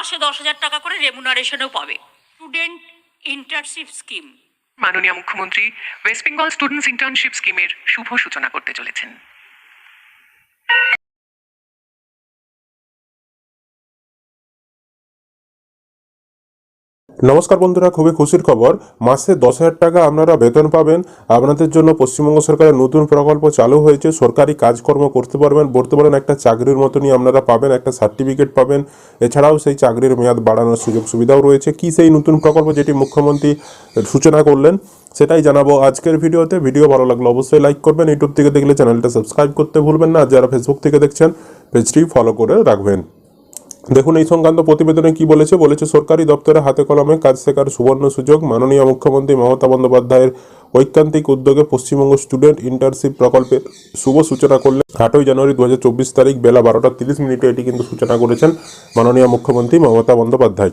মাসে দশ হাজার টাকা করে রেমুনারেশনও পাবে। স্টুডেন্ট ইন্টার্নশিপ স্কিম মাননীয় মুখ্যমন্ত্রী ওয়েস্ট বেঙ্গল স্টুডেন্টস ইন্টার্নশিপ স্কিমের শুভ সূচনা করতে চলেছেন। নমস্কার বন্ধুরা, খুবই খুশির খবর। মাসে দশ হাজার টাকা আপনারা বেতন পাবেন। আপনাদের জন্য পশ্চিমবঙ্গ সরকারের নতুন প্রকল্প চালু হয়েছে। সরকারি কাজকর্ম করতে পারবেন। বলতে পারেন একটা চাকরির মতনই আপনারা পাবেন। একটা সার্টিফিকেট পাবেন। এছাড়াও সেই চাকরির মেয়াদ বাড়ানোর সুযোগ সুবিধাও রয়েছে। কি সেই নতুন প্রকল্প যেটি মুখ্যমন্ত্রী সূচনা করলেন, সেটাই জানাব আজকের ভিডিওতে। ভিডিও ভালো লাগলে অবশ্যই লাইক করবেন। ইউটিউব থেকে দেখলে চ্যানেলটা সাবস্ক্রাইব করতে ভুলবেন না। যারা ফেসবুক থেকে দেখছেন পেজটি ফলো করে রাখবেন। দেখুন, এই সংক্রান্ত প্রতিবেদনে কি বলেছে? বলেছে, সরকারি দপ্তরে হাতে কলমে কাজ শেখার সুবর্ণ সুযোগ মাননীয় মুখ্যমন্ত্রী মমতা বন্দ্যোপাধ্যায়ের ঐকান্তিক উদ্যোগে পশ্চিমবঙ্গ স্টুডেন্ট ইন্টার্নশিপ প্রকল্পের শুভ সূচনা করলেন। আটই জানুয়ারি দু হাজার চব্বিশ তারিখ বেলা বারোটা তিরিশ মিনিটে এটি কিন্তু সূচনা করেছেন মাননীয় মুখ্যমন্ত্রী মমতা বন্দ্যোপাধ্যায়।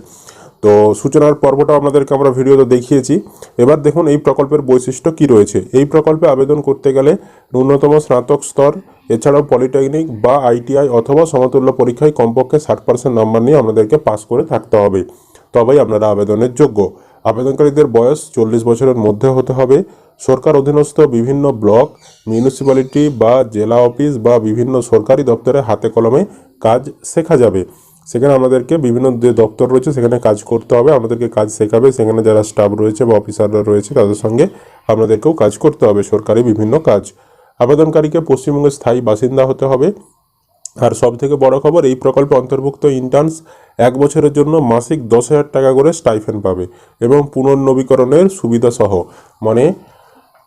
তো সূচনার পর্বটা আপনাদেরকে আমরা ভিডিওতে দেখিয়েছি। এবার দেখুন এই প্রকল্পের বৈশিষ্ট্য কি রয়েছে। এই প্রকল্পে আবেদন করতে গেলে ন্যূনতম স্নাতক স্তর, এছাড়াও পলিটেকনিক বা আইটিআই অথবা সমতুল্য পরীক্ষায় কমপক্ষে ষাট পার্সেন্ট নাম্বার নিয়ে আপনাদেরকে পাস করে থাকতে হবে। তবেই আপনারা আবেদনের যোগ্য। আবেদনকারীদের বয়স চল্লিশ বছরের মধ্যে হতে হবে। সরকার অধীনস্থ বিভিন্ন ব্লক, মিউনিসিপ্যালিটি বা জেলা অফিস বা বিভিন্ন সরকারি দপ্তরে হাতে কলমে কাজ শেখা যাবে। সেখানে আমাদেরকে বিভিন্ন যে দপ্তর রয়েছে, সেখানে কাজ করতে হবে, আমাদেরকে কাজ শেখাবে। সেখানে যারা স্টাফ রয়েছে বা অফিসাররা রয়েছে, তাদের সঙ্গে আপনাদেরকেও কাজ করতে হবে, সরকারি বিভিন্ন কাজ। আবেদনকারীকে পশ্চিমবঙ্গের স্থায়ী বাসিন্দা হতে হবে। আর সব থেকে বড় খবর, এই প্রকল্পে অন্তর্ভুক্ত ইন্টার্নস এক বছরের জন্য মাসিক দশ হাজার টাকা করে স্টাইফেন পাবে এবং পুনর্নবীকরণের সুবিধা সহ। মানে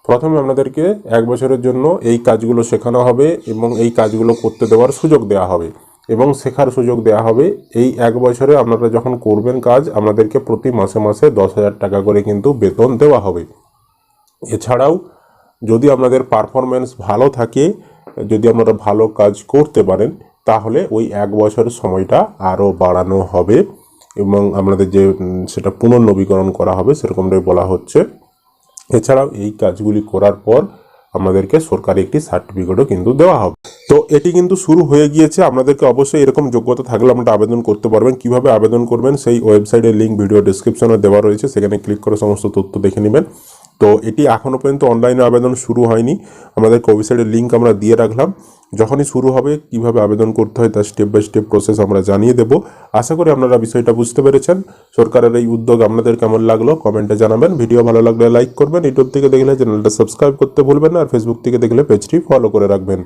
প্রথমে আপনাদেরকে এক বছরের জন্য এই কাজগুলো শেখানো হবে এবং এই কাজগুলো করতে দেওয়ার সুযোগ দেওয়া হবে। এবং শেখার সুযোগ দেওয়া হবে। এই এক বছরে আপনারা যখন করবেন কাজ, আপনাদেরকে প্রতি মাসে মাসে দশ হাজার টাকা করে কিন্তু বেতন দেওয়া হবে। এছাড়াও যদি আপনাদের পারফরমেন্স ভালো থাকে, যদি আপনারা ভালো কাজ করতে পারেন, তাহলে ওই এক বছরের সময়টা আরও বাড়ানো হবে এবং আপনাদের যে সেটা পুনর্নবীকরণ করা হবে সেরকমটাই বলা হচ্ছে। এছাড়াও এই কাজগুলি করার পর আমাদেরকে সরকারি একটি সার্টিফিকেটও কিন্তু দেওয়া হবে। তো এটি কিন্তু শুরু হয়ে গিয়েছে। আপনাদেরকে অবশ্যই এরকম যোগ্যতা থাকলে আপনারা আবেদন করতে পারবেন। কীভাবে আবেদন করবেন সেই ওয়েবসাইটের লিঙ্ক ভিডিও ডিসক্রিপশনে দেওয়া রয়েছে। সেখানে ক্লিক করে সমস্ত তথ্য দেখে নেবেন। তো এটি এখনও পর্যন্ত অনলাইনে আবেদন শুরু হয়নি। আমাদের ওয়েবসাইটের লিঙ্ক আমরা দিয়ে রাখলাম। যখনই শুরু হবে, কীভাবে আবেদন করতে হয় তার স্টেপ বাই স্টেপ প্রসেস আমরা জানিয়ে দেব। আশা করি আপনারা বিষয়টা বুঝতে পেরেছেন। সরকারের এই উদ্যোগ আপনাদের কেমন লাগল কমেন্টে জানাবেন। ভিডিও ভালো লাগলে লাইক করবেন। ইউটিউব থেকে দেখলে চ্যানেলটা সাবস্ক্রাইব করতে ভুলবেন আর ফেসবুক থেকে দেখলে পেজটি ফলো করে রাখবেন।